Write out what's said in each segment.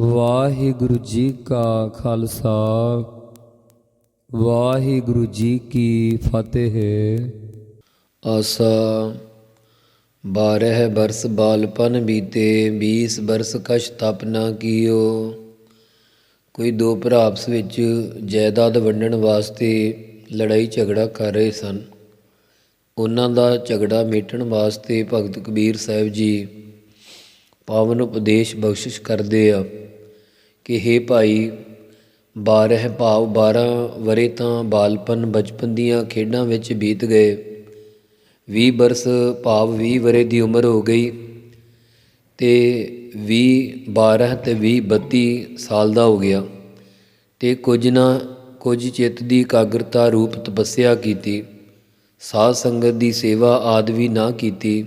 ਵਾਹਿਗੁਰੂ ਜੀ ਕਾ ਖਾਲਸਾ, ਵਾਹਿਗੁਰੂ ਜੀ ਕੀ ਫਤਿਹ। ਆਸਾ, ਬਾਰਹ ਬਰਸ ਬਾਲਪਨ ਬੀਤੇ 20 ਬਰਸ ਕਛ ਤਪ ਨਾ ਕੀਓ। ਕੋਈ ਦੋ ਭਰਾ ਆਪਸ ਵਿੱਚ ਜਾਇਦਾਦ ਵੰਡਣ ਵਾਸਤੇ ਲੜਾਈ ਝਗੜਾ ਕਰ ਰਹੇ ਸਨ। ਉਹਨਾਂ ਦਾ ਝਗੜਾ ਮੇਟਣ ਵਾਸਤੇ ਭਗਤ ਕਬੀਰ ਸਾਹਿਬ ਜੀ ਪਾਵਨ ਉਪਦੇਸ਼ ਬਖਸ਼ਿਸ਼ ਕਰਦੇ ਆ ਕਿ हे ਭਾਈ 12 ਭਾਵ 12 ਵਰੇ ਤਾਂ ਬਾਲਪਨ ਬਚਪਨ ਦੀਆਂ ਖੇਡਾਂ ਵਿੱਚ ਬੀਤ ਗਏ। 20 ਬਰਸ ਭਾਵ 20 ਵਰੇ ਦੀ ਉਮਰ ਹੋ ਗਈ ਤੇ 20 12 ਤੇ 20 32 ਸਾਲ ਦਾ ਹੋ ਗਿਆ ਤੇ ਕੁਝ ਨਾ ਕੁਝ ਚਿੱਤ ਦੀ ਇਕਾਗਰਤਾ ਰੂਪ ਤਪੱਸਿਆ ਕੀਤੀ, ਸਾਧ ਸੰਗਤ ਦੀ ਸੇਵਾ ਆਦਿ ਵੀ ਨਾ ਕੀਤੀ।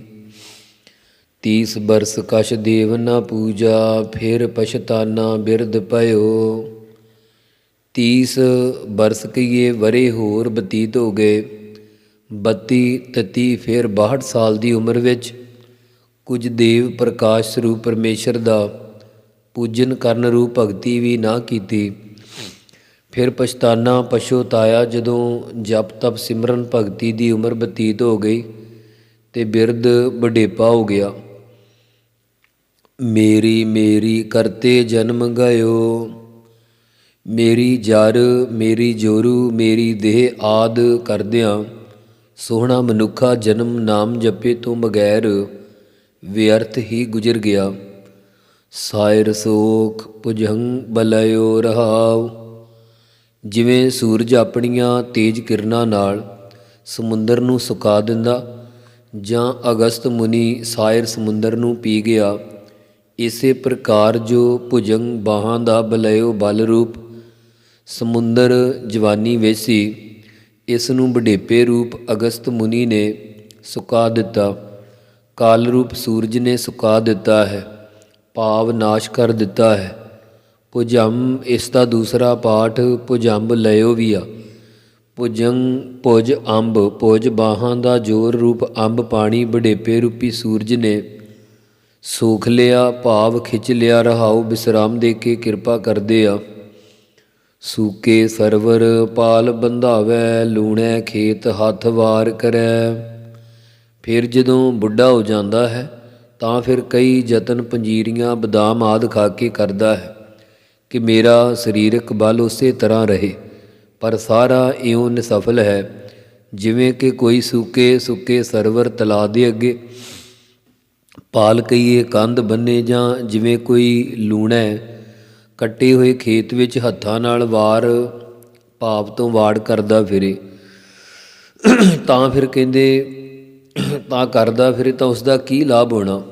ਤੀਸ ਬਰਸ ਕਛ ਦੇਵ ਨਾ ਪੂਜਾ, ਫਿਰ ਪਛਤਾਨਾ ਬਿਰਧ ਪਇਓ ਤੀਸ ਬਰਸ ਕਈਏ ਵਰੇ ਹੋਰ ਬਤੀਤ ਹੋ ਗਏ 32 33 ਫਿਰ 62 ਸਾਲ ਦੀ ਉਮਰ ਵਿੱਚ, ਕੁਝ ਦੇਵ ਪ੍ਰਕਾਸ਼ ਸਰੂਪ ਪਰਮੇਸ਼ਰ ਦਾ ਪੂਜਨ ਕਰਨ ਰੂਪ ਭਗਤੀ ਵੀ ਨਾ ਕੀਤੀ। ਫਿਰ ਪਛਤਾਨਾ ਪਛੋਤਾਇਆ ਜਦੋਂ ਜਪ ਤਪ ਸਿਮਰਨ ਭਗਤੀ ਦੀ ਉਮਰ ਬਤੀਤ ਹੋ ਗਈ, ਤੇ ਬਿਰਧ ਬੁਢੇਪਾ ਹੋ ਗਿਆ। ਮੇਰੀ ਮੇਰੀ ਕਰਤੇ ਜਨਮ ਗਇਓ। ਮੇਰੀ ਜਰ, ਮੇਰੀ ਜੋਰੂ, ਮੇਰੀ ਦੇਹ ਆਦ ਕਰਦਿਆਂ ਸੋਹਣਾ ਮਨੁੱਖਾ ਜਨਮ ਨਾਮ ਜਪੇ ਤੋਂ ਬਗੈਰ ਵਿਅਰਥ ਹੀ ਗੁਜ਼ਰ ਗਿਆ। ਸਾਇਰ ਸੋਖ ਪੁਜਹੰ ਬਲਇਓ ਰਹਾਉ। ਜਿਵੇਂ ਸੂਰਜ ਆਪਣੀਆਂ ਤੇਜ ਕਿਰਨਾਂ ਨਾਲ ਸਮੁੰਦਰ ਨੂੰ ਸੁਕਾ ਦਿੰਦਾ ਜਾਂ ਅਗਸਤ ਮੁਨੀ ਸਾਇਰ ਸਮੁੰਦਰ ਨੂੰ ਪੀ ਗਿਆ ਇਸੇ ਪ੍ਰਕਾਰ ਜੋ ਭੁਜੰਗ ਬਾਹਾਂ ਦਾ ਬਲਯੋ ਬਲ ਰੂਪ ਸਮੁੰਦਰ ਜਵਾਨੀ ਵਿੱਚ ਸੀ ਇਸ ਨੂੰ ਬੁਢੇਪੇ ਰੂਪ ਅਗਸਤ ਮੁਨੀ ਨੇ ਸੁਕਾ ਦਿੱਤਾ। ਕਾਲ ਰੂਪ ਸੂਰਜ ਨੇ ਸੁਕਾ ਦਿੱਤਾ ਹੈ, ਭਾਵ ਨਾਸ਼ ਕਰ ਦਿੱਤਾ ਹੈ। ਭੁਜੰ ਇਸ ਦਾ ਦੂਸਰਾ ਪਾਠ ਭੁਜੰਬ ਲਇਓ ਵੀ ਆ। ਭੁਜੰ ਭੁਜ ਅੰਬ, ਭੁਜ ਬਾਹਾਂ ਦਾ ਜੋਰ ਰੂਪ ਅੰਬ ਪਾਣੀ ਬੁਢੇਪੇ ਰੂਪੀ ਸੂਰਜ ਨੇ ਸੂਖ ਲਿਆ, ਭਾਵ ਖਿੱਚ ਲਿਆ, ਰਹਾਉ ਬਿਸਰਾਮ ਦੇ ਕੇ ਕਿਰਪਾ ਕਰਦੇ ਆ। ਸੂਕੇ ਸਰਵਰ ਪਾਲ ਬੰਧਾਵੈ, ਲੂਣੈ ਖੇਤ ਹੱਥ ਵਾਰ ਕਰੈ। ਫਿਰ ਜਦੋਂ ਬੁੱਢਾ ਹੋ ਜਾਂਦਾ ਹੈ, ਤਾਂ ਫਿਰ ਕਈ ਯਤਨ ਪੰਜੀਰੀਆਂ ਬਦਾਮ ਆਦ ਖਾ ਕੇ ਕਰਦਾ ਹੈ ਕਿ ਮੇਰਾ ਸਰੀਰਕ ਬਲ ਉਸੇ ਤਰ੍ਹਾਂ ਰਹੇ। ਪਰ ਸਾਰਾ ਇਉਂ ਨਿਸਫਲ ਹੈ, ਜਿਵੇਂ ਕਿ ਕੋਈ ਸੂਕੇ ਸੁੱਕੇ ਸਰਵਰ ਤਲਾ ਦੇ ਅੱਗੇ ਪਾਲ ਕਈਏ ਕੰਧ ਬੰਨੇ ਜਾਂ ਜਿਵੇਂ ਕੋਈ ਲੂਣਾ, ਕੱਟੇ ਹੋਏ ਖੇਤ ਵਿੱਚ ਹੱਥਾਂ ਨਾਲ ਵਾਰ ਭਾਵ ਤੋਂ ਵਾੜ ਕਰਦਾ ਫਿਰੇ। ਤਾਂ ਫਿਰ ਕਹਿੰਦੇ, ਤਾਂ ਕਰਦਾ ਫਿਰੇ ਤਾਂ ਉਸ ਦਾ ਕੀ ਲਾਭ ਹੋਣਾ?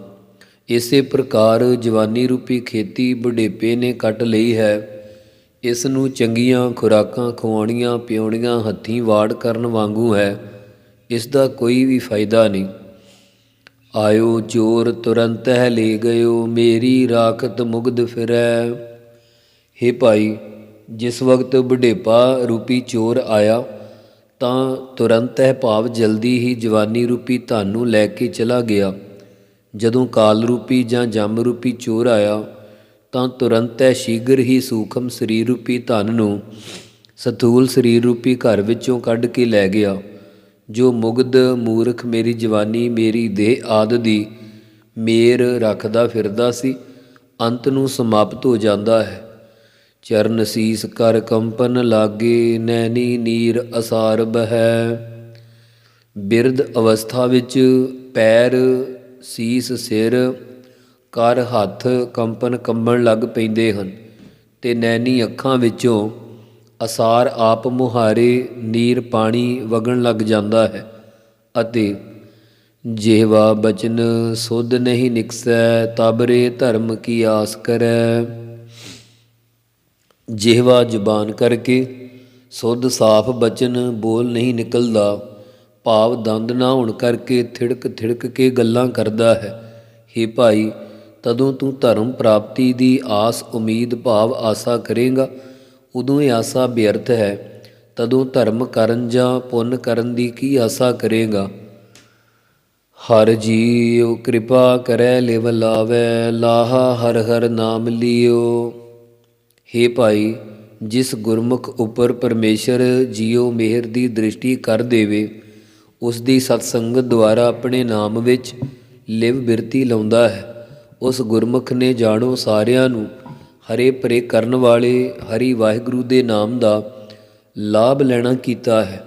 ਇਸੇ ਪ੍ਰਕਾਰ ਜਵਾਨੀ ਰੂਪੀ ਖੇਤੀ ਬੁਢੇਪੇ ਨੇ ਕੱਟ ਲਈ ਹੈ। ਇਸ ਨੂੰ ਚੰਗੀਆਂ ਖੁਰਾਕਾਂ ਖਵਾਉਣੀਆਂ, ਪਿਉਣੀਆਂ, ਹੱਥੀਂ ਵਾੜ ਕਰਨ ਵਾਂਗੂ ਹੈ। ਇਸ ਦਾ ਕੋਈ ਵੀ ਫਾਇਦਾ ਨਹੀਂ। ਆਇਓ ਚੋਰ ਤੁਰੰਤ ਹੈ ਲੈ ਗਇਓ, ਮੇਰੀ ਰਾਖਤ ਮੁਗਦ ਫਿਰੈ। ਹੇ ਭਾਈ, ਜਿਸ ਵਕਤ ਬੁਢੇਪਾ ਰੂਪੀ ਚੋਰ ਆਇਆ, ਤਾਂ ਤੁਰੰਤ ਹੈ ਭਾਵ ਜਲਦੀ ਹੀ ਜਵਾਨੀ ਰੂਪੀ ਧਨ ਨੂੰ ਲੈ ਕੇ ਚਲਾ ਗਿਆ। ਜਦੋਂ ਕਾਲ ਰੂਪੀ ਜਾਂ ਜੰਮ ਰੂਪੀ ਚੋਰ ਆਇਆ, ਤਾਂ ਤੁਰੰਤ ਹੈ ਸ਼ੀਘਰ ਹੀ ਸੂਖਮ ਸਰੀਰ ਰੂਪੀ ਧਨ ਨੂੰ ਸਥੂਲ ਸਰੀਰ ਰੂਪੀ ਘਰ ਵਿੱਚੋਂ ਕੱਢ ਕੇ ਲੈ ਗਿਆ। ਜੋ ਮੁਗਧ ਮੂਰਖ ਮੇਰੀ ਜਵਾਨੀ ਮੇਰੀ ਦੇਹ ਆਦ ਦੀ ਮੇਰ ਰੱਖਦਾ ਫਿਰਦਾ ਸੀ, ਅੰਤ ਨੂੰ ਸਮਾਪਤ ਹੋ ਜਾਂਦਾ ਹੈ। ਚਰਨ ਸੀਸ ਕਰ ਕੰਪਨ ਲਾਗੇ, ਨੈਣੀ ਨੀਰ ਅਸਾਰ ਬਹਿ। ਬਿਰਧ ਅਵਸਥਾ ਵਿੱਚ ਪੈਰ ਸੀਸ ਸਿਰ, ਕਰ ਹੱਥ ਕੰਪਨ ਕੰਬਣ ਲੱਗ ਪੈਂਦੇ ਹਨ ਤੇ ਨੈਣੀ ਅੱਖਾਂ ਵਿੱਚੋਂ ਅਸਾਰ ਆਪ ਮੁਹਾਰੇ ਨੀਰ ਪਾਣੀ ਵਗਣ ਲੱਗ ਜਾਂਦਾ ਹੈ ਅਤੇ ਜਿਹਵਾ ਬਚਨ ਸੁਧ ਨਹੀਂ ਨਿਕਸੈ ਤਬਰੇ ਧਰਮ ਕੀ ਆਸ ਕਰੈ। ਜਿਹਵਾ ਜ਼ੁਬਾਨ ਕਰਕੇ ਸੁਧ ਸਾਫ਼ ਬਚਨ ਬੋਲ ਨਹੀਂ ਨਿਕਲਦਾ, ਭਾਵ ਦੰਦ ਨਾ ਹੋਣ ਕਰਕੇ ਥਿੜਕ ਥਿੜਕ ਕੇ ਗੱਲਾਂ ਕਰਦਾ ਹੈ। हे ਭਾਈ, ਤਦੋਂ ਤੂੰ ਧਰਮ ਪ੍ਰਾਪਤੀ ਦੀ ਆਸ ਉਮੀਦ ਭਾਵ ਆਸਾ ਕਰੇਗਾ ਉਦੋਂ ਇਹ ਆਸਾ ਬੇਅਰਥ ਹੈ, ਤਦੋਂ ਧਰਮ ਕਰਨ ਜਾਂ ਪੁੰਨ ਕਰਨ ਦੀ ਕੀ ਆਸਾ ਕਰੇਗਾ? ਹਰ ਜੀਉ ਕਿਰਪਾ ਕਰੈ, ਲਿਵ ਲਾਵੈ, ਲਾਹਾ ਹਰ ਹਰ ਨਾਮ ਲਿਓ। हे ਭਾਈ, ਜਿਸ ਗੁਰਮੁਖ ਉੱਪਰ ਪਰਮੇਸ਼ਰ ਜੀਉ ਮਿਹਰ ਦੀ ਦ੍ਰਿਸ਼ਟੀ ਕਰ ਦੇਵੇ, ਉਸ ਦੀ ਸਤ ਦੁਆਰਾ ਆਪਣੇ ਨਾਮ ਵਿੱਚ ਲਿਵ ਬਿਰਤੀ ਲਾਉਂਦਾ ਹੈ। ਉਸ ਗੁਰਮੁਖ ਨੇ ਜਾਣੋ ਸਾਰਿਆਂ ਨੂੰ ਹਰੇ ਭਰੇ ਕਰਨ ਵਾਲੇ ਹਰੀ ਵਾਹਿਗੁਰੂ ਦੇ ਨਾਮ ਦਾ ਲਾਭ ਲੈਣਾ ਕੀਤਾ ਹੈ।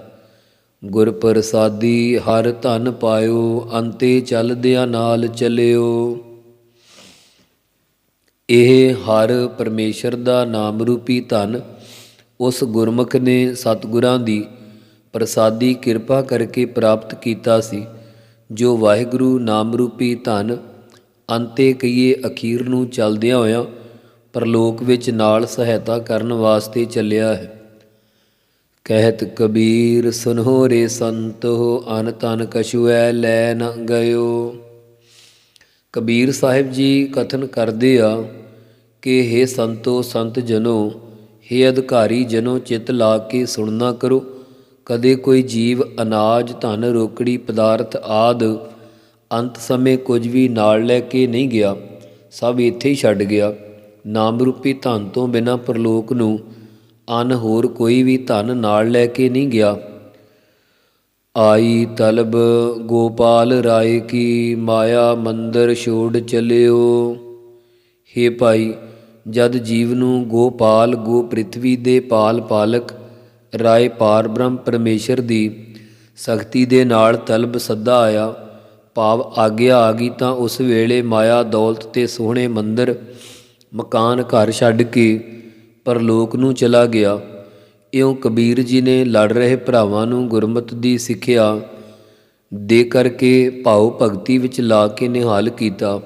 ਗੁਰ ਪ੍ਰਸਾਦੀ ਹਰ ਧਨ ਪਾਇਓ, ਅੰਤੇ ਚੱਲਦਿਆਂ ਨਾਲ ਚੱਲਿਓ। ਇਹ ਹਰ ਪਰਮੇਸ਼ਰ ਦਾ ਨਾਮ ਰੂਪੀ ਧਨ ਉਸ ਗੁਰਮੁਖ ਨੇ ਸਤਿਗੁਰਾਂ ਦੀ ਪ੍ਰਸਾਦੀ ਕਿਰਪਾ ਕਰਕੇ ਪ੍ਰਾਪਤ ਕੀਤਾ ਸੀ, ਜੋ ਵਾਹਿਗੁਰੂ ਨਾਮ ਰੂਪੀ ਧਨ ਅੰਤੇ ਕਹੀਏ ਅਖੀਰ ਨੂੰ ਚੱਲਦਿਆਂ ਹੋਇਆਂ ਪਰਲੋਕ ਵਿੱਚ ਨਾਲ ਸਹਾਇਤਾ ਕਰਨ ਵਾਸਤੇ ਚੱਲਿਆ ਹੈ। ਕਹਿਤ ਕਬੀਰ ਸੁਨੋ ਰੇ ਸੰਤੋ ਅਨ ਤਨ ਕਛੁਐ ਲੈ ਨ ਗਇਓ। ਕਬੀਰ ਸਾਹਿਬ ਜੀ ਕਥਨ ਕਰਦੇ ਆ ਕਿ हे ਸੰਤੋ, ਸੰਤ ਜਨੋ हे ਅਧਿਕਾਰੀ ਜਨੋ, ਚਿਤ ਲਾ ਕੇ ਸੁਣਨਾ ਕਰੋ। ਕਦੇ ਕੋਈ ਜੀਵ, ਅਨਾਜ, ਧਨ, ਰੋਕੜੀ, ਪਦਾਰਥ ਆਦ ਅੰਤ ਸਮੇਂ ਕੁਝ ਵੀ ਨਾਲ ਲੈ ਕੇ ਨਹੀਂ ਗਿਆ। ਸਭ ਇੱਥੇ ਹੀ ਛੱਡ ਗਿਆ। ਨਾਮ ਰੂਪੀ ਧਨ ਤੋਂ ਬਿਨਾ ਪਰਲੋਕ ਨੂੰ ਅਨ ਹੋਰ ਕੋਈ ਵੀ ਧਨ ਨਾਲ ਲੈ ਕੇ ਨਹੀਂ ਗਿਆ। ਆਈ ਤਲਬ ਗੋਪਾਲ ਰਾਏ ਕੀ ਮਾਇਆ ਮੰਦਰ ਛੋੜ ਚਲਿਓ। हे ਭਾਈ, ਜਦ ਜੀਵ ਨੂੰ ਗੋਪਾਲ ਗੋ ਪ੍ਰਿਥਵੀ ਦੇ ਪਾਲ ਪਾਲਕ ਰਾਏ ਪਾਰ ਬ੍ਰਹਮ ਪਰਮੇਸ਼ਰ ਦੀ ਸ਼ਕਤੀ ਦੇ ਨਾਲ ਤਲਬ ਸੱਦਾ ਆਇਆ, ਭਾਵ ਆਗਿਆ ਆ ਗਈ ਤਾਂ ਉਸ ਵੇਲੇ ਮਾਇਆ ਦੌਲਤ ਤੇ ਸੋਹਣੇ ਮੰਦਰ ਮਕਾਨ ਘਰ ਛੱਡ ਕੇ ਪਰਲੋਕ ਨੂੰ ਚਲਾ ਗਿਆ। ਇਉਂ ਕਬੀਰ ਜੀ ਨੇ ਲੜ ਰਹੇ ਭਰਾਵਾਂ ਨੂੰ ਗੁਰਮਤ ਦੀ ਸਿੱਖਿਆ ਦੇ ਕਰਕੇ ਭਾਉ ਭਗਤੀ ਵਿੱਚ ਲਾ ਕੇ ਨਿਹਾਲ ਕੀਤਾ।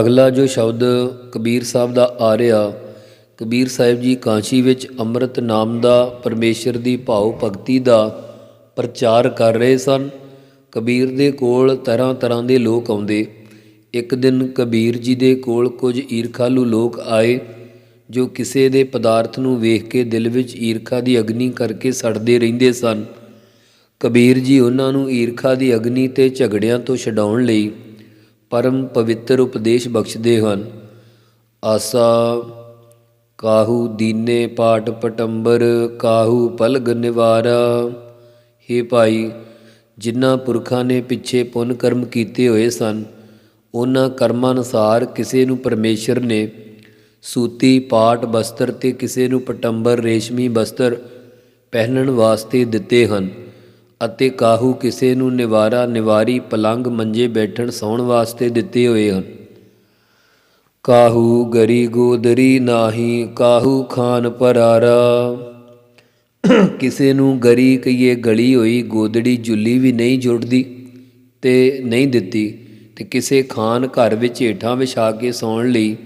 ਅਗਲਾ ਜੋ ਸ਼ਬਦ ਕਬੀਰ ਸਾਹਿਬ ਦਾ ਆ ਰਿਹਾ, ਕਬੀਰ ਸਾਹਿਬ ਜੀ ਕਾਂਸ਼ੀ ਵਿੱਚ ਅੰਮ੍ਰਿਤ ਨਾਮ ਦਾ ਪਰਮੇਸ਼ਰ ਦੀ ਭਾਉ ਭਗਤੀ ਦਾ ਪ੍ਰਚਾਰ ਕਰ ਰਹੇ ਸਨ। ਕਬੀਰ ਦੇ ਕੋਲ ਤਰ੍ਹਾਂ ਤਰ੍ਹਾਂ ਦੇ ਲੋਕ ਆਉਂਦੇ। ਇੱਕ ਦਿਨ ਕਬੀਰ ਜੀ ਦੇ ਕੋਲ ਕੁਝ ਈਰਖਾਲੂ ਲੋਕ ਆਏ, ਜੋ ਕਿਸੇ ਦੇ ਪਦਾਰਥ ਨੂੰ ਵੇਖ ਕੇ ਦਿਲ ਵਿੱਚ ਈਰਖਾ ਦੀ ਅਗਨੀ ਕਰਕੇ ਸੜਦੇ ਰਹਿੰਦੇ ਸਨ। ਕਬੀਰ ਜੀ ਉਹਨਾਂ ਨੂੰ ਈਰਖਾ ਦੀ ਅਗਨੀ ਤੇ ਝਗੜਿਆਂ ਤੋਂ ਛਡਾਉਣ ਲਈ ਪਰਮ ਪਵਿੱਤਰ ਉਪਦੇਸ਼ ਬਖਸ਼ਦੇ ਹਨ। ਆਸਾ, ਕਾਹੂ ਦੀਨੇ ਪਾਟ ਪਟੰਬਰ, ਕਾਹੂ ਪਲਗ ਨਿਵਾਰਾ। हे ਭਾਈ, ਜਿਨ੍ਹਾਂ ਪੁਰਖਾਂ ਨੇ ਪਿੱਛੇ ਪੁੰਨ ਕਰਮ ਕੀਤੇ ਹੋਏ ਸਨ ਉਹਨਾਂ ਕਰਮਾਂ ਅਨੁਸਾਰ ਕਿਸੇ ਨੂੰ ਪਰਮੇਸ਼ਰ ਨੇ ਸੂਤੀ ਪਾਟ ਬਸਤਰ ਤੇ ਕਿਸੇ ਨੂੰ ਪਟੰਬਰ, ਰੇਸ਼ਮੀ ਬਸਤਰ ਪਹਿਨਣ ਵਾਸਤੇ ਦਿੱਤੇ ਹਨ ਅਤੇ ਕਾਹੂ ਕਿਸੇ ਨੂੰ ਨਿਵਾਰਾ, ਨਿਵਾਰੀ, ਪਲੰਗ, ਮੰਜੇ ਬੈਠਣ, ਸੌਣ ਵਾਸਤੇ ਦਿੱਤੇ ਹੋਏ ਹਨ। ਕਾਹੂ ਗਰੀ ਗੋਦਰੀ ਨਾਹੀ, ਕਾਹੂ ਖਾਨ ਪਰਾਰਾ। ਕਿਸੇ ਨੂੰ ਗਰੀ ਕਈਏ ਗਲੀ ਹੋਈ, ਗੋਦੜੀ ਜੁੱਲੀ ਵੀ ਨਹੀਂ ਜੁੜਦੀ ਤੇ ਨਹੀਂ ਦਿੱਤੀ। ਤੇ ਕਿਸੇ ਖਾਨ ਘਰ ਵਿੱਚ ਹੇਠਾਂ ਵਿਛਾ ਕੇ ਸੌਣ ਲਈ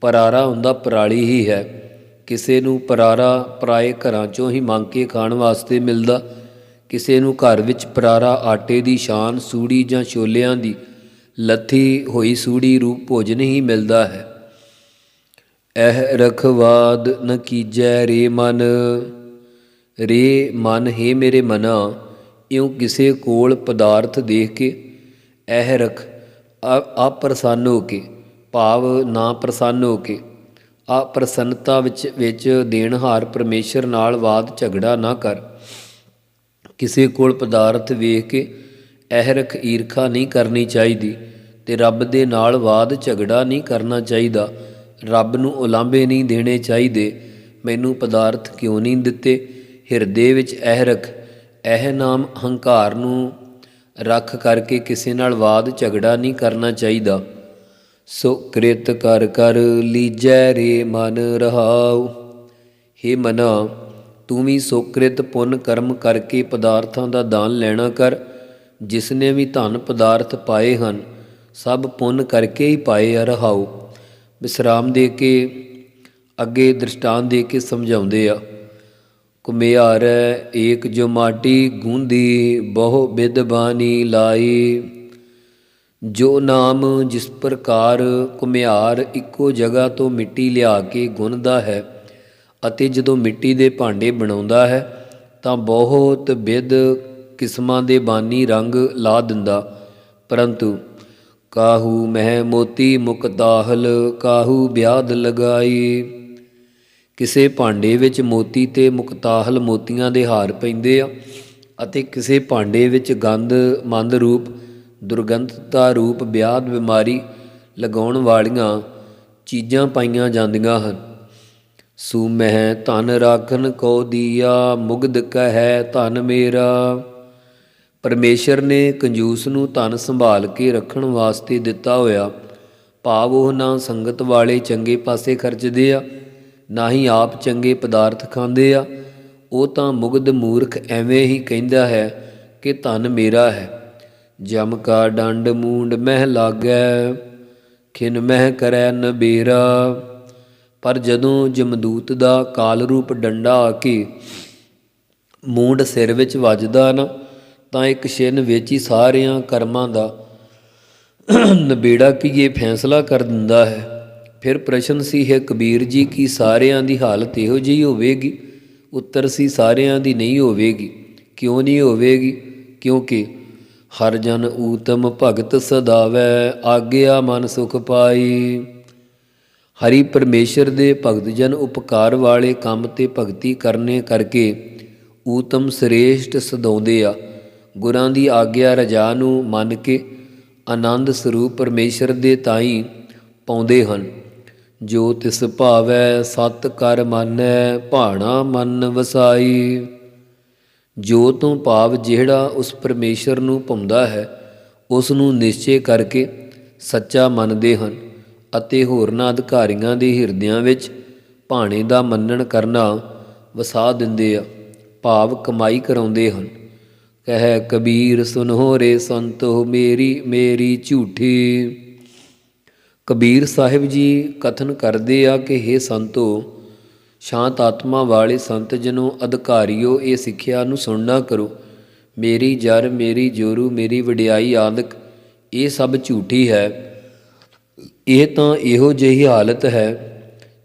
ਪਰਾਰਾ ਹੁੰਦਾ ਪਰਾਲੀ ਹੀ ਹੈ। ਕਿਸੇ ਨੂੰ ਪਰਾਰਾ ਪਰਾਏ ਘਰਾਂ ਚੋਂ ਹੀ ਮੰਗ ਕੇ ਖਾਣ ਵਾਸਤੇ ਮਿਲਦਾ। ਕਿਸੇ ਨੂੰ ਘਰ ਵਿੱਚ ਪਰਾਰਾ ਆਟੇ ਦੀ ਸ਼ਾਨ, ਸੂੜੀ ਜਾਂ ਛੋਲਿਆਂ ਦੀ ਲੱਥੀ ਹੋਈ ਸੂੜੀ ਰੂਪ ਭੋਜਨ ਹੀ ਮਿਲਦਾ ਹੈ। ਇਹ ਰਖਵਾਦ ਨ ਕੀਜੈ ਰੇ ਮਨ। ਰੇ ਮਨ, ਹੈ ਮੇਰੇ ਮਨਾ, ਇਉਂ ਕਿਸੇ ਕੋਲ ਪਦਾਰਥ ਦੇਖ ਕੇ ਇਹ ਰਖ ਅਪ੍ਰਸੰਨ ਹੋ ਕੇ, ਭਾਵ ਨਾ ਪ੍ਰਸੰਨ ਹੋ ਕੇ, ਅਪ੍ਰਸੰਨਤਾ ਵਿੱਚ ਵਿੱਚ ਦੇਣਹਾਰ ਪਰਮੇਸ਼ਰ ਨਾਲ ਵਾਦ ਝਗੜਾ ਨਾ ਕਰ। ਕਿਸੇ ਕੋਲ ਪਦਾਰਥ ਵੇਖ ਕੇ ਅਹਿਰਖ ਈਰਖਾ ਨਹੀਂ ਕਰਨੀ ਚਾਹੀਦੀ ਤੇ ਰੱਬ ਦੇ ਨਾਲ ਵਾਦ ਝਗੜਾ ਨਹੀਂ ਕਰਨਾ ਚਾਹੀਦਾ। ਰੱਬ ਨੂੰ ਉਲਾਂਭੇ ਨਹੀਂ ਦੇਣੇ ਚਾਹੀਦੇ। ਮੈਨੂੰ ਪਦਾਰਥ ਕਿਉਂ ਨਹੀਂ ਦਿੱਤੇ? ਹਿਰਦੇ ਵਿੱਚ ਅਹਿਰਖ ਇਹ ਨਾਮ ਹੰਕਾਰ ਨੂੰ ਰੱਖ ਕਰਕੇ ਕਿਸੇ ਨਾਲ ਵਾਦ ਝਗੜਾ ਨਹੀਂ ਕਰਨਾ ਚਾਹੀਦਾ। ਸੋ ਕ੍ਰਿਤ ਕਰ ਕਰ ਲੀਜੈ ਰੇ ਮਨ ਰਹਾਉ। हे ਮਨਾ, ਤੂੰ ਵੀ ਸੋਕ੍ਰਿਤ ਪੁੰਨ ਕਰਮ ਕਰਕੇ ਪਦਾਰਥਾਂ ਦਾ ਦਾਨ ਲੈਣਾ ਕਰ। ਜਿਸ ਨੇ ਵੀ ਧਨ ਪਦਾਰਥ ਪਾਏ ਹਨ, ਸਭ ਪੁੰਨ ਕਰਕੇ ਹੀ ਪਾਏ ਆ ਰਹਾਉ। ਵਿਸਰਾਮ ਦੇ ਕੇ, ਅੱਗੇ ਦ੍ਰਿਸ਼ਟਾਂਤ ਦੇ ਕੇ ਸਮਝਾਉਂਦੇ ਆ। ਕੁਮਿਆਰੈ ਏਕ ਜੋ ਮਾਟੀ ਗੂੰਦੀ, ਬਹੁ ਬਿਦ ਬਾਣੀ ਲਾਈ। ਜੋ ਨਾਮ ਜਿਸ ਪ੍ਰਕਾਰ ਕੁਮਿਆਰ ਇੱਕੋ ਜਗ੍ਹਾ ਤੋਂ ਮਿੱਟੀ ਲਿਆ ਕੇ ਗੁੰਨਦਾ ਹੈ ਅਤੇ ਜਦੋਂ ਮਿੱਟੀ ਦੇ ਭਾਂਡੇ ਬਣਾਉਂਦਾ ਹੈ, ਤਾਂ ਬਹੁਤ ਬਿਦ ਕਿਸਮਾਂ ਦੇ ਬਾਨੀ ਰੰਗ ਲਾ ਦਿੰਦਾ। ਪਰੰਤੂ ਕਾਹੂ ਮਹਿ ਮੋਤੀ ਮੁਕਤਾਹਲ ਕਾਹੂ ਬਿਆਦ ਲਗਾਈ। ਕਿਸੇ ਭਾਂਡੇ ਵਿੱਚ ਮੋਤੀ ਤੇ ਮੁਕਤਾਹਲ ਮੋਤੀਆਂ ਦੇ ਹਾਰ ਪੈਂਦੇ ਆ ਅਤੇ ਕਿਸੇ ਭਾਂਡੇ ਵਿੱਚ ਗੰਦ ਮੰਦ ਰੂਪ, ਦੁਰਗੰਧਤਾ ਰੂਪ ਵਿਆਦ ਬਿਮਾਰੀ ਲਗਾਉਣ ਵਾਲੀਆਂ ਚੀਜ਼ਾਂ ਪਾਈਆਂ ਜਾਂਦੀਆਂ ਹਨ। ਸੂ ਮਹਿ ਧਨ ਰਾਖਨ ਕੋ ਦੀਆ, ਮੁਗਧ ਕਹੈ ਧਨ ਮੇਰਾ। ਪਰਮੇਸ਼ਰ ਨੇ ਕੰਜੂਸ ਨੂੰ ਧਨ ਸੰਭਾਲ ਕੇ ਰੱਖਣ ਵਾਸਤੇ ਦਿੱਤਾ ਹੋਇਆ। ਭਾਵ ਉਹ ਨਾ ਸੰਗਤ ਵਾਲੇ ਚੰਗੇ ਪਾਸੇ ਖਰਚਦੇ ਆ ਨਾ ਹੀ ਆਪ ਚੰਗੇ ਪਦਾਰਥ ਖਾਂਦੇ ਆ। ਉਹ ਤਾਂ ਮੁਗਧ ਮੂਰਖ ਐਵੇਂ ਹੀ ਕਹਿੰਦਾ ਹੈ ਕਿ ਧਨ ਮੇਰਾ ਹੈ। ਜਮ ਕਾ ਡੰਡ ਮੂੰਡ ਮਹਿ ਲਾਗੈ, ਖਿਨ ਮਹਿ ਕਰੈ ਨਬੇਰਾ ਪਰ ਜਦੋਂ ਜਮਦੂਤ ਦਾ ਕਾਲ ਰੂਪ ਡੰਡਾ ਆ ਕੇ ਮੂੰਡ ਸਿਰ ਵਿੱਚ ਵੱਜਦਾ ਨਾ, ਤਾਂ ਇੱਕ ਛਿਨ ਵਿੱਚ ਹੀ ਸਾਰਿਆਂ ਕਰਮਾਂ ਦਾ ਨਬੇੜਾ ਕੀ ਇਹ ਫੈਸਲਾ ਕਰ ਦਿੰਦਾ ਹੈ। ਫਿਰ ਪ੍ਰਸ਼ਨ ਸੀ, ਹੈ ਕਬੀਰ ਜੀ, ਕੀ ਸਾਰਿਆਂ ਦੀ ਹਾਲਤ ਇਹੋ ਜਿਹੀ ਹੋਵੇਗੀ? ਉੱਤਰ ਸੀ, ਸਾਰਿਆਂ ਦੀ ਨਹੀਂ ਹੋਵੇਗੀ। ਕਿਉਂ ਨਹੀਂ ਹੋਵੇਗੀ? ਕਿਉਂਕਿ ਹਰ ਜਨ ਊਤਮ ਭਗਤ ਸਦਾਵੈ, ਆਗਿਆ ਮਨ ਸੁਖ ਪਾਈ। ਹਰੀ ਪਰਮੇਸ਼ਰ ਦੇ ਭਗਤ ਜਨ ਉਪਕਾਰ ਵਾਲੇ ਕੰਮ ਤੇ ਭਗਤੀ ਕਰਨੇ ਕਰਕੇ ਊਤਮ ਸ੍ਰੇਸ਼ਟ ਸਦਾਉਂਦੇ ਆ। ਗੁਰਾਂ ਦੀ ਆਗਿਆ ਰਜਾ ਨੂੰ ਮੰਨ ਕੇ ਆਨੰਦ ਸਰੂਪ ਪਰਮੇਸ਼ਰ ਦੇ ਤਾਈ ਪਾਉਂਦੇ ਹਨ। ਜੋ ਤਿਸ ਭਾਵੈ ਸਤ ਕਰ ਮਾਨੈ, ਭਾਣਾ ਮਨ ਵਸਾਈ। ਜੋ ਤੋਂ ਭਾਵ ਜਿਹੜਾ ਉਸ ਪਰਮੇਸ਼ਰ ਨੂੰ ਪਾਉਂਦਾ ਹੈ, ਉਸ ਨੂੰ ਨਿਸ਼ਚੈ ਕਰਕੇ ਸੱਚਾ ਮੰਨਦੇ ਹਨ ਅਤੇ ਹੋਰਨਾਂ ਅਧਿਕਾਰੀਆਂ ਦੇ ਹਿਰਦਿਆਂ ਵਿੱਚ ਭਾਣੇ ਦਾ ਮੰਨਣ ਕਰਨਾ ਵਸਾ ਦਿੰਦੇ ਆ, ਭਾਵ ਕਮਾਈ ਕਰਾਉਂਦੇ ਹਨ। ਕਹਿ ਕਬੀਰ ਸੁਨੋ ਰੇ ਸੰਤੋ ਮੇਰੀ ਮੇਰੀ ਝੂਠੀ। ਕਬੀਰ ਸਾਹਿਬ ਜੀ ਕਥਨ ਕਰਦੇ ਆ ਕਿ हे ਸੰਤੋ, ਸ਼ਾਂਤ ਆਤਮਾ ਵਾਲੇ ਸੰਤ ਜਨੋ, ਅਧਿਕਾਰੀਓ, ਇਹ ਸਿੱਖਿਆ ਨੂੰ ਸੁਣਨਾ ਕਰੋ। ਮੇਰੀ ਜਰ, ਮੇਰੀ ਜੋਰੂ, ਮੇਰੀ ਵਡਿਆਈ ਆਦਿਕ, ਇਹ ਸਭ ਝੂਠੀ ਹੈ। ਇਹ ਤਾਂ ਇਹੋ ਜਿਹੀ ਹਾਲਤ ਹੈ।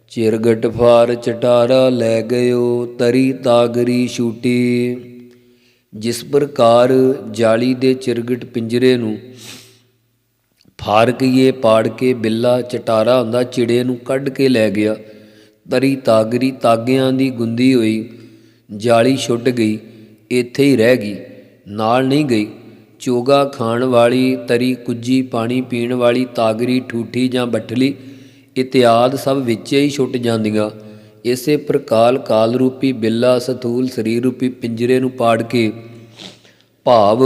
ਚਿਰਗਟ ਫਾਰ ਚਟਾਰਾ ਲੈ ਗਇਓ, ਤਰੀ ਤਾਗਰੀ ਛੂਟੀ। ਜਿਸ ਪ੍ਰਕਾਰ ਜਾਲੀ ਦੇ ਚਿਰਗਟ ਪਿੰਜਰੇ ਨੂੰ ਫਾਰਕੀਏ ਪਾੜ ਕੇ, ਬਿੱਲਾ, ਚਟਾਰਾ ਹੁੰਦਾ, ਚਿੜੇ ਨੂੰ ਕੱਢ ਕੇ ਲੈ ਗਿਆ। ਤਰੀ ਤਾਗਰੀ ਤਾਗਿਆਂ ਦੀ ਗੁੰਦੀ ਹੋਈ, ਜਾਲੀ ਛੁੱਟ ਗਈ, ਇੱਥੇ ਹੀ ਰਹਿ ਗਈ, ਨਾਲ ਨਹੀਂ ਗਈ। ਚੋਗਾ ਖਾਣ ਵਾਲੀ ਤਰੀ ਕੁੱਜੀ, ਪਾਣੀ ਪੀਣ ਵਾਲੀ ਤਾਗਰੀ, ਠੂਠੀ ਜਾਂ ਬੱਠਲੀ, ਇਤਿਆਦ ਸਭ ਵਿੱਚੇ ਹੀ ਛੁੱਟ ਜਾਂਦੀਆਂ। ਇਸੇ ਪ੍ਰਕਾਲ ਕਾਲ ਰੂਪੀ ਬਿੱਲਾ, ਸਥੂਲ ਸਰੀਰ ਰੂਪੀ ਪਿੰਜਰੇ ਨੂੰ ਪਾੜ ਕੇ ਭਾਵ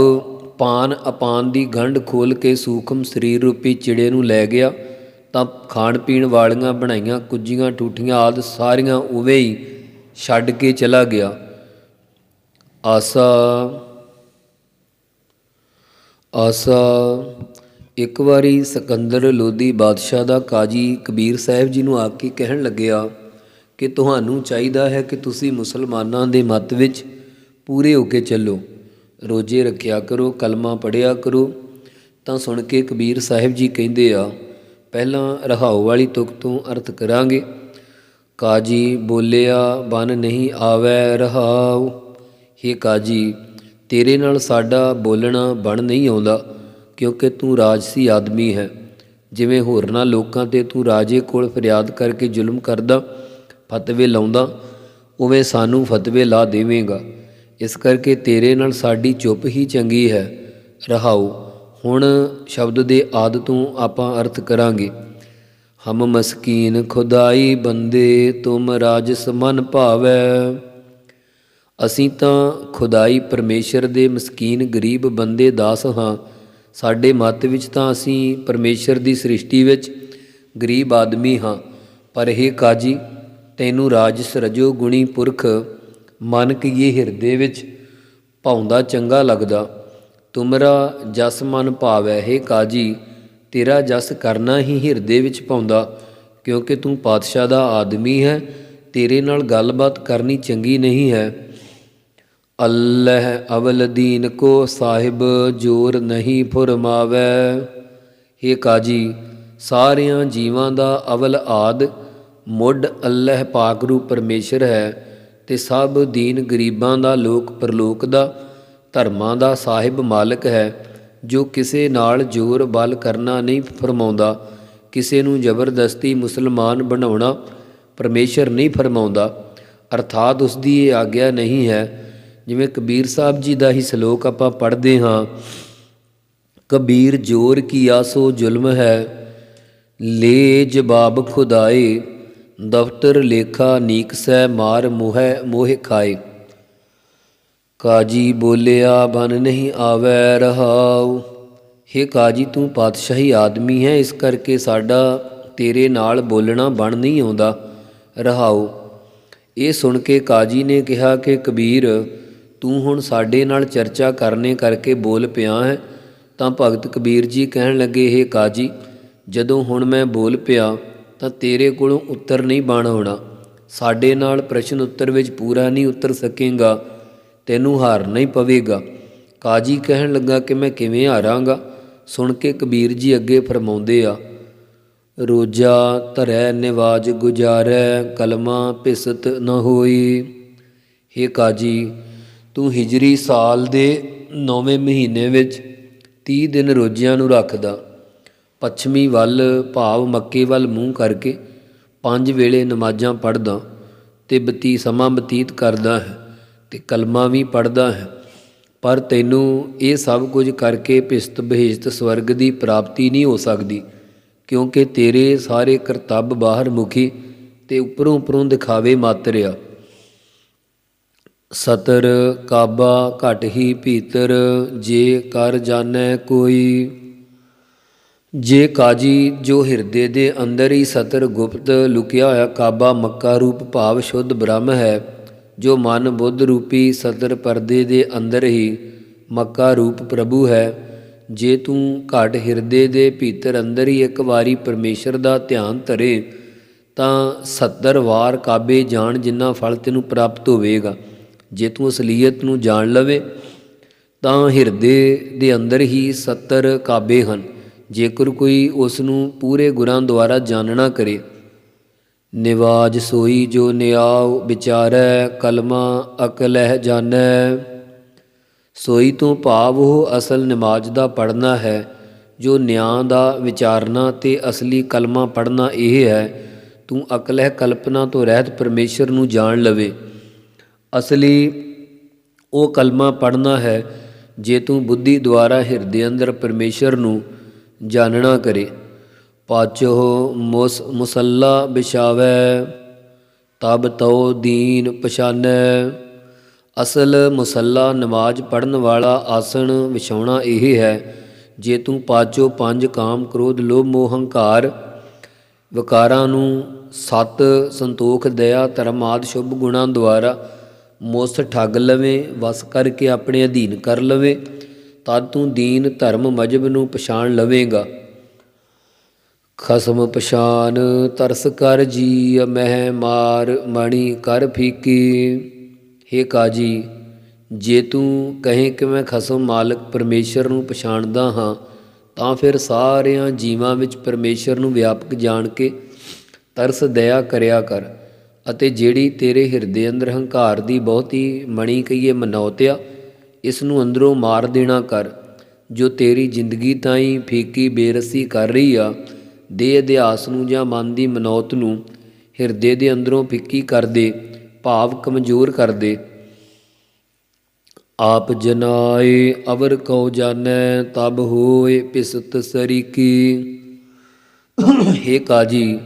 ਪਾਨ ਅਪਾਨ ਦੀ ਗੰਢ ਖੋਲ ਕੇ ਸੂਖਮ ਸਰੀਰ ਰੂਪੀ ਚਿੜੇ ਨੂੰ ਲੈ ਗਿਆ, ਤਾਂ ਖਾਣ ਪੀਣ ਵਾਲੀਆਂ ਬਣਾਈਆਂ ਕੁੱਜੀਆਂ ਟੂਟੀਆਂ ਆਦ ਸਾਰੀਆਂ ਉਵੇਂ ਹੀ ਛੱਡ ਕੇ ਚਲਾ ਗਿਆ। ਆਸਾ ਆਸਾ, ਇੱਕ ਵਾਰੀ ਸਿਕੰਦਰ ਲੋਧੀ ਬਾਦਸ਼ਾਹ ਦਾ ਕਾਜੀ ਕਬੀਰ ਸਾਹਿਬ ਜੀ ਨੂੰ ਆ ਕੇ ਕਹਿਣ ਲੱਗਿਆ ਕਿ ਤੁਹਾਨੂੰ ਚਾਹੀਦਾ ਹੈ ਕਿ ਤੁਸੀਂ ਮੁਸਲਮਾਨਾਂ ਦੇ ਮਤ ਵਿੱਚ ਪੂਰੇ ਹੋ ਕੇ ਚੱਲੋ। ਰੋਜੇ ਰੱਖਿਆ ਕਰੋ, ਕਲਮਾ ਪੜਿਆ ਕਰੋ। ਤਾਂ ਸੁਣ ਕੇ ਕਬੀਰ ਸਾਹਿਬ ਜੀ ਕਹਿੰਦੇ ਆ, ਪਹਿਲਾਂ ਰਹਾਉ ਵਾਲੀ ਤੁਕ ਤੋਂ ਅਰਥ ਕਰਾਂਗੇ। ਕਾਜੀ ਬੋਲਿਆ, ਬਨ ਨਹੀਂ ਆਵੈ ਰਹਾਉ। ਹੇ ਕਾਜੀ, ਤੇਰੇ ਨਾਲ ਸਾਡਾ ਬੋਲਣਾ ਬਣ ਨਹੀਂ ਆਉਂਦਾ, ਕਿਉਂਕਿ ਤੂੰ ਰਾਜਸੀ ਆਦਮੀ ਹੈ। ਜਿਵੇਂ ਹੋਰਨਾਂ ਲੋਕਾਂ ਤੇ ਤੂੰ ਰਾਜੇ ਕੋਲ ਫਰਿਆਦ ਕਰਕੇ ਜ਼ੁਲਮ ਕਰਦਾ, ਫਤਵੇ ਲਾਉਂਦਾ, ਉਵੇਂ ਸਾਨੂੰ ਫਤਵੇ ਲਾ ਦੇਵੇਂਗਾ। ਇਸ ਕਰਕੇ ਤੇਰੇ ਨਾਲ ਸਾਡੀ ਚੁੱਪ ਹੀ ਚੰਗੀ ਹੈ। ਰਹਾਉ, ਹੁਣ ਸ਼ਬਦ ਦੇ ਆਦ ਤੋਂ ਆਪਾਂ ਅਰਥ ਕਰਾਂਗੇ। ਹਮ ਮਸਕੀਨ ਖੁਦਾਈ ਬੰਦੇ, ਤੁਮ ਰਾਜਸ ਮਨ ਭਾਵੈ। ਅਸੀਂ ਤਾਂ ਖੁਦਾਈ ਪਰਮੇਸ਼ਰ ਦੇ ਮਸਕੀਨ ਗਰੀਬ ਬੰਦੇ ਦਾਸ ਹਾਂ। ਸਾਡੇ ਮਤ ਵਿੱਚ ਤਾਂ ਅਸੀਂ ਪਰਮੇਸ਼ਰ ਦੀ ਸ੍ਰਿਸ਼ਟੀ ਵਿੱਚ ਗਰੀਬ ਆਦਮੀ ਹਾਂ। ਪਰ ਇਹ ਕਾਜੀ, ਤੈਨੂੰ ਰਾਜਸ ਰਜੋ ਗੁਣੀ ਪੁਰਖ ਮਨ ਕੀਏ ਹਿਰਦੇ ਵਿੱਚ ਪਾਉਂਦਾ ਚੰਗਾ ਲੱਗਦਾ, ਤੁਮਰਾ ਜਸ ਮਨ ਭਾਵੈ, ਹੈ ਕਾਜੀ, ਤੇਰਾ ਜਸ ਕਰਨਾ ਹੀ ਹਿਰਦੇ ਵਿੱਚ ਪਾਉਂਦਾ ਕਿਉਂਕਿ ਤੂੰ ਪਾਤਸ਼ਾਹ ਦਾ ਆਦਮੀ ਹੈ, ਤੇਰੇ ਨਾਲ ਗੱਲਬਾਤ ਕਰਨੀ ਚੰਗੀ ਨਹੀਂ ਹੈ। ਅੱਲਹ ਅਵਲ ਦੀਨ ਕੋ ਸਾਹਿਬ, ਜੋਰ ਨਹੀਂ ਫੁਰਮਾਵੈ। हे ਕਾਜੀ, ਸਾਰਿਆਂ ਜੀਵਾਂ ਦਾ ਅਵਲ ਆਦ, ਮੁੱਢ ਅੱਲਹ ਪਾਕ ਰੂ ਪਰਮੇਸ਼ਰ ਹੈ। ਤੇ ਸਭ ਦੀਨ ਗਰੀਬਾਂ ਦਾ ਲੋਕ ਪਰਲੋਕ ਦਾ, ਧਰਮਾਂ ਦਾ ਸਾਹਿਬ ਮਾਲਕ ਹੈ, ਜੋ ਕਿਸੇ ਨਾਲ ਜ਼ੋਰ ਬਲ ਕਰਨਾ ਨਹੀਂ ਫਰਮਾਉਂਦਾ, ਕਿਸੇ ਨੂੰ ਜ਼ਬਰਦਸਤੀ ਮੁਸਲਮਾਨ ਬਣਾਉਣਾ ਪਰਮੇਸ਼ਰ ਨਹੀਂ ਫਰਮਾਉਂਦਾ। ਅਰਥਾਤ ਉਸ ਦੀ ਇਹ ਆਗਿਆ ਨਹੀਂ ਹੈ। ਜਿਵੇਂ ਕਬੀਰ ਸਾਹਿਬ ਜੀ ਦਾ ਹੀ ਸ਼ਲੋਕ ਆਪਾਂ ਪੜ੍ਹਦੇ ਹਾਂ, ਕਬੀਰ ਜੋਰ ਕੀ ਆਸੋ ਜ਼ੁਲਮ ਹੈ ਲੇ ਜਵਾਬ ਖੁਦਾਏ ਦਫਤਰ ਲੇਖਾ ਨੀਕ ਸੈ ਮਾਰ ਮੋਹਿ ਮੋਹਿ ਖਾਏ। ਕਾਜੀ ਬੋਲਿਆ, ਬਨ ਨਹੀਂ ਆਵੈ ਰਹਾਉ। ਹੇ ਕਾਜੀ, ਤੂੰ ਪਾਤਸ਼ਾਹੀ ਆਦਮੀ ਹੈ, ਇਸ ਕਰਕੇ ਸਾਡਾ ਤੇਰੇ ਨਾਲ ਬੋਲਣਾ ਬਣ ਨਹੀਂ ਆਉਂਦਾ। ਰਹਾਉ। ਇਹ ਸੁਣ ਕੇ ਕਾਜੀ ਨੇ ਕਿਹਾ ਕਿ, ਕਬੀਰ, ਤੂੰ ਹੁਣ ਸਾਡੇ ਨਾਲ ਚਰਚਾ ਕਰਨੇ ਕਰਕੇ ਬੋਲ ਪਿਆ ਹੈ। ਤਾਂ ਭਗਤ ਕਬੀਰ ਜੀ ਕਹਿਣ ਲੱਗੇ, ਹੇ ਕਾਜੀ, ਜਦੋਂ ਹੁਣ ਮੈਂ ਬੋਲ ਪਿਆ ਤਾਂ ਤੇਰੇ ਕੋਲੋਂ ਉੱਤਰ ਨਹੀਂ ਬਣ ਹੋਣਾ। ਸਾਡੇ ਨਾਲ ਪ੍ਰਸ਼ਨ ਉੱਤਰ ਵਿੱਚ ਪੂਰਾ ਨਹੀਂ ਉੱਤਰ ਸਕੇਗਾ, ਤੈਨੂੰ ਹਾਰਨਾ ਹੀ ਪਵੇਗਾ। ਕਾਜੀ ਕਹਿਣ ਲੱਗਾ ਕਿ ਮੈਂ ਕਿਵੇਂ ਹਾਰਾਂਗਾ। ਸੁਣ ਕੇ ਕਬੀਰ ਜੀ ਅੱਗੇ ਫਰਮਾਉਂਦੇ ਆ, ਰੋਜਾ ਧਰੈ, ਨਿਵਾਜ ਗੁਜਾਰੈ, ਕਲਮਾ ਭਿਸਤ ਨ ਹੋਈ। ਹੇ ਕਾਜੀ, ਤੂੰ ਹਿਜਰੀ ਸਾਲ ਦੇ 9ਵੇਂ ਮਹੀਨੇ ਵਿੱਚ 30 ਦਿਨ ਰੋਜ਼ਿਆਂ ਨੂੰ ਰੱਖਦਾ। ਪੱਛਮੀ ਵੱਲ ਭਾਵ ਮੱਕੇ ਵੱਲ ਮੂੰਹ ਕਰਕੇ ਪੰਜ ਵੇਲੇ ਨਮਾਜ਼ਾਂ ਪੜ੍ਹਦਾ ਤੇ ਬਤੀ ਸਮਾਂ ਬਤੀਤ ਕਰਦਾ ਹੈ ਤੇ ਕਲਮਾ ਵੀ ਪੜ੍ਹਦਾ ਹੈ। ਪਰ ਤੈਨੂੰ ਇਹ ਸਭ ਕੁਝ ਕਰਕੇ ਭਿਸਤ ਬਹਿਸ਼ਤ ਸਵਰਗ ਦੀ ਪ੍ਰਾਪਤੀ ਨਹੀਂ ਹੋ ਸਕਦੀ, ਕਿਉਂਕਿ ਤੇਰੇ ਸਾਰੇ ਕਰਤੱਵ ਬਾਹਰ ਮੁਖੀ ਤੇ ਉੱਪਰੋਂ ਉੱਪਰੋਂ ਦਿਖਾਵੇ ਮਾਤਰ ਆ ਸਤਰ ਕਾਬਾ ਘਟ ਹੀ ਭੀਤਰ, ਜੇ ਕਰ ਜਾਣੈ ਕੋਈ ਜੇ ਕਾਜੀ ਜੋ ਹਿਰਦੇ ਦੇ ਅੰਦਰ ਹੀ ਸਤਰ ਗੁਪਤ ਲੁਕਿਆ ਹੋਇਆ ਕਾਬਾ ਮੱਕਾ ਰੂਪ ਭਾਵ ਸ਼ੁੱਧ ਬ੍ਰਹਮ ਹੈ, ਜੋ ਮਨ ਬੁੱਧ ਰੂਪੀ ਸਤਰ ਪਰਦੇ ਦੇ ਅੰਦਰ ਹੀ ਮੱਕਾ ਰੂਪ ਪ੍ਰਭੂ ਹੈ, ਜੇ ਤੂੰ ਘਟ ਹਿਰਦੇ ਦੇ ਭੀਤਰ ਅੰਦਰ ਹੀ ਇੱਕ ਵਾਰੀ ਪਰਮੇਸ਼ਰ ਦਾ ਧਿਆਨ ਧਰੇ, ਤਾਂ 70 ਵਾਰ ਕਾਬੇ ਜਾਣ ਜਿੰਨਾ ਫਲ ਤੈਨੂੰ ਪ੍ਰਾਪਤ ਹੋਵੇਗਾ। ਜੇ ਤੂੰ ਅਸਲੀਅਤ ਨੂੰ ਜਾਣ ਲਵੇ, ਤਾਂ ਹਿਰਦੇ ਦੇ ਅੰਦਰ ਹੀ 70 ਕਾਬੇ ਹਨ। ਜੇਕਰ ਕੋਈ ਉਸ ਨੂੰ ਪੂਰੇ ਗੁਰਾਂ ਦੁਆਰਾ ਜਾਣਨਾ ਕਰੇ, ਨਿਵਾਜ ਸੋਈ ਜੋ ਨਿਆਉ ਵਿਚਾਰੈ, ਕਲਮਾ ਅਕਲਹਿ ਜਾਣੈ। ਸੋਈ ਤੋਂ ਭਾਵ ਉਹ ਅਸਲ ਨਮਾਜ਼ ਦਾ ਪੜਨਾ ਹੈ, ਜੋ ਨਿਆਂ ਦਾ ਵਿਚਾਰਨਾ ਤੇ ਅਸਲੀ ਕਲਮਾ ਪੜਨਾ ਇਹ ਹੈ, ਤੂੰ ਅਕਲਹਿ ਕਲਪਨਾ ਤੋਂ ਰਹਿਤ ਪਰਮੇਸ਼ਰ ਨੂੰ ਜਾਣ ਲਵੇ। ਅਸਲੀ ਉਹ ਕਲਮਾ ਪੜਨਾ ਹੈ, ਜੇ ਤੂੰ ਬੁੱਧੀ ਦੁਆਰਾ ਹਿਰਦੇ ਅੰਦਰ ਪਰਮੇਸ਼ਰ ਨੂੰ ਜਾਣਨਾ ਕਰੇ। ਪਾਚੋ ਮੁਸ, ਮੁਸੱਲਾ ਬਿਛਾਵੈ ਤਬ ਤਉ ਦੀਨ ਪਛਾਨੈ। ਅਸਲ ਮੁਸੱਲਾ ਨਮਾਜ਼ ਪੜਨ ਵਾਲਾ ਆਸਣ ਵਿਛਾਉਣਾ ਇਹ ਹੈ, ਜੇ ਤੂੰ ਪਾਚੋ ਪੰਜ ਕਾਮ ਕ੍ਰੋਧ, ਲੋਭ, ਮੋਹ, ਹੰਕਾਰ, ਵਿਕਾਰਾਂ ਨੂੰ ਸਤ ਸੰਤੋਖ, ਦਇਆ, ਧਰਮ ਆਦ ਸ਼ੁਭ ਗੁਣਾਂ ਦੁਆਰਾ ਮੁਸ ਠੱਗ ਲਵੇ, ਵਸ ਕਰਕੇ ਆਪਣੇ ਅਧੀਨ ਕਰ ਲਵੇ। ਤਦ ਤੂੰ ਦੀਨ ਧਰਮ ਮਜਬ ਨੂੰ ਪਛਾਣ ਲਵੇਂਗਾ। ਖਸਮ ਪਛਾਨ ਤਰਸ ਕਰ ਜੀ ਮਹਿ ਮਾਰ ਮਣੀ ਕਰ ਫੀਕੀ। ਹੇ ਕਾਜੀ, ਜੇ ਤੂੰ ਕਹੇ ਕਿ ਮੈਂ ਖਸਮ ਮਾਲਕ ਪਰਮੇਸ਼ਰ ਨੂੰ ਪਛਾਣਦਾ ਹਾਂ, ਤਾਂ ਫਿਰ ਸਾਰਿਆਂ ਜੀਵਾਂ ਵਿੱਚ ਪਰਮੇਸ਼ਰ ਨੂੰ ਵਿਆਪਕ ਜਾਣ ਕੇ ਤਰਸ ਦਇਆ ਕਰਿਆ ਕਰ ਅਤੇ ਜਿਹੜੀ ਤੇਰੇ ਹਿਰਦੇ ਅੰਦਰ ਹੰਕਾਰ ਦੀ ਬਹੁਤੀ ਮਣੀ ਕਹੀਏ ਮਨੌਤਿਆ ਇਸ ਨੂੰ ਅੰਦਰੋਂ ਮਾਰ ਦੇਣਾ ਕਰ, ਜੋ ਤੇਰੀ ਜ਼ਿੰਦਗੀ ਤਾਈਂ ਫੀਕੀ ਬੇਰਸੀ ਕਰ ਰਹੀ ਆ, ਦੇ ਅਧਿਆਸ ਨੂੰ ਜਾਂ ਮਨ ਦੀ ਮਨੌਤ ਨੂੰ ਹਿਰਦੇ ਦੇ ਅੰਦਰੋਂ ਫਿੱਕੀ ਕਰ ਦੇ, ਭਾਵ ਕਮਜ਼ੋਰ ਕਰ ਦੇ। ਆਪ ਜਨਾਏ ਅਵਰ ਕਉ ਜਾਣੈ, ਤਬ ਹੋਏ ਪਿਸਤ ਸਰੀਕੀ। ਹੇ ਕਾਜੀ,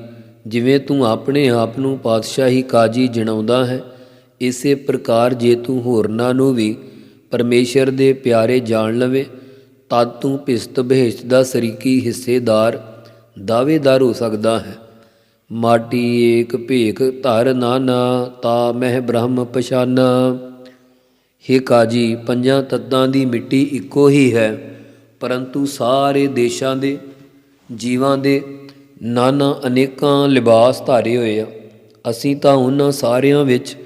ਜਿਵੇਂ ਤੂੰ ਆਪਣੇ ਆਪ ਨੂੰ ਪਾਤਸ਼ਾਹੀ ਕਾਜੀ ਜਣਾਉਂਦਾ ਹੈ, ਇਸੇ ਪ੍ਰਕਾਰ ਜੇ ਤੂੰ ਹੋਰਨਾਂ ਨੂੰ ਵੀ ਪਰਮੇਸ਼ਰ ਦੇ ਪਿਆਰੇ ਜਾਣ ਲਵੇ, ਤਦ ਤੂੰ ਭਿਸਤ ਬਹਿਸ਼ਤ ਦਾ ਸਰੀਕੀ ਹਿੱਸੇਦਾਰ, ਦਾਅਵੇਦਾਰ ਹੋ ਸਕਦਾ ਹੈ। ਮਾਟੀ ਏਕ ਭੇਖ ਧਰ ਨਾਨਾ, ਤਾ ਮਹਿ ਬ੍ਰਹਮ ਪਛਾਨਾ। ਹੇ ਕਾਜੀ, ਪੰਜਾਂ ਤੱਤਾਂ ਦੀ ਮਿੱਟੀ ਇੱਕੋ ਹੀ ਹੈ, ਪਰੰਤੂ ਸਾਰੇ ਦੇਸ਼ਾਂ ਦੇ ਜੀਵਾਂ ਦੇ ਨਾਨਾ ਅਨੇਕਾਂ ਲਿਬਾਸ ਧਾਰੇ ਹੋਏ ਆ। ਅਸੀਂ ਤਾਂ ਉਹਨਾਂ ਸਾਰਿਆਂ ਵਿੱਚ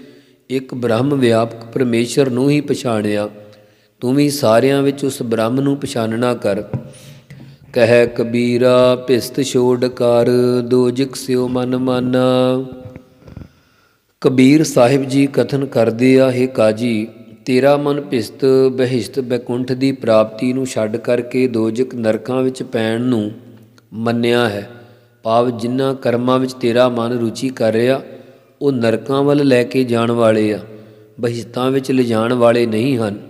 ਇੱਕ ਬ੍ਰਹਮ ਵਿਆਪਕ ਪਰਮੇਸ਼ਰ ਨੂੰ ਹੀ ਪਛਾਣਿਆ। ਤੂੰ ਵੀ ਸਾਰਿਆਂ ਵਿੱਚ ਉਸ ਬ੍ਰਹਮ ਨੂੰ ਪਛਾਨਣਾ ਕਰ। ਕਹਿ ਕਬੀਰਾ, ਭਿਸਤ ਛੋੜ ਕਰ ਦੋਜਿਕ ਸਿਓ ਮਨ ਮਾਨਾ। ਕਬੀਰ ਸਾਹਿਬ ਜੀ ਕਥਨ ਕਰਦੇ ਆ, ਹੈ ਕਾਜੀ, ਤੇਰਾ ਮਨ ਭਿਸਤ, ਬਹਿਸ਼ਤ ਬੈਕੁੰਠ ਦੀ ਪ੍ਰਾਪਤੀ ਨੂੰ ਛੱਡ ਕਰਕੇ ਦੋਜਕ ਨਰਕਾਂ ਵਿੱਚ ਪੈਣ ਨੂੰ ਮੰਨਿਆ ਹੈ। ਭਾਵ ਜਿਨ੍ਹਾਂ ਕਰਮਾਂ ਵਿੱਚ ਤੇਰਾ ਮਨ ਰੁਚੀ ਕਰ ਰਿਹਾ, ਉਹ ਨਰਕਾਂ ਵੱਲ ਲੈ ਕੇ ਜਾਣ ਵਾਲੇ ਆ, ਬਹਿਸ਼ਤਾਂ ਵਿੱਚ ਲਿਜਾਣ ਵਾਲੇ ਨਹੀਂ ਹਨ।